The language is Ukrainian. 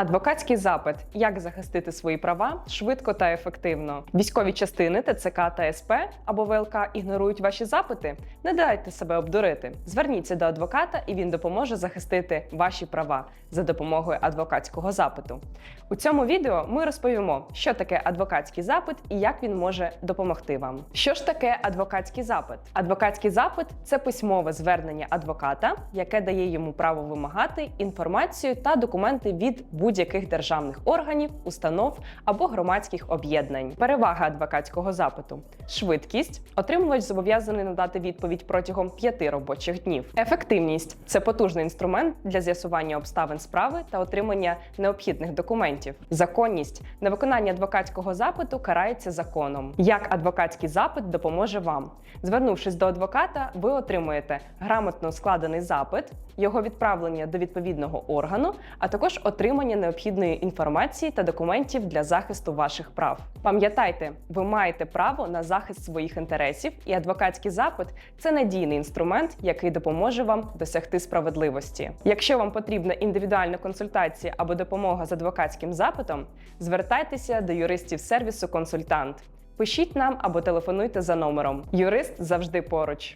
Адвокатський запит: як захистити свої права швидко та ефективно. Військові частини ТЦК та СП або ВЛК ігнорують ваші запити. Не дайте себе обдурити. Зверніться до адвоката, і він допоможе захистити ваші права за допомогою адвокатського запиту. У цьому відео ми розповімо, що таке адвокатський запит і як він може допомогти вам. Що ж таке адвокатський запит? Адвокатський запит це письмове звернення адвоката, яке дає йому право вимагати інформацію та документи від будь-яких державних органів, установ або громадських об'єднань. Перевага адвокатського запиту: швидкість. Отримувач зобов'язаний надати відповідь протягом п'яти робочих днів. Ефективність це потужний інструмент для з'ясування обставин справи та отримання необхідних документів. Законність невиконання адвокатського запиту карається законом. Як адвокатський запит допоможе вам? Звернувшись до адвоката, ви отримуєте грамотно складений запит, його відправлення до відповідного органу, а також отримання необхідної інформації та документів для захисту ваших прав. Пам'ятайте, ви маєте право на захист своїх інтересів, і адвокатський запит це надійний інструмент, який допоможе вам досягти справедливості. Якщо вам потрібна індивідуальна консультація або допомога з адвокатським запитом, звертайтеся до юристів сервісу консультант. Пишіть нам або телефонуйте за номером. Юрист завжди поруч.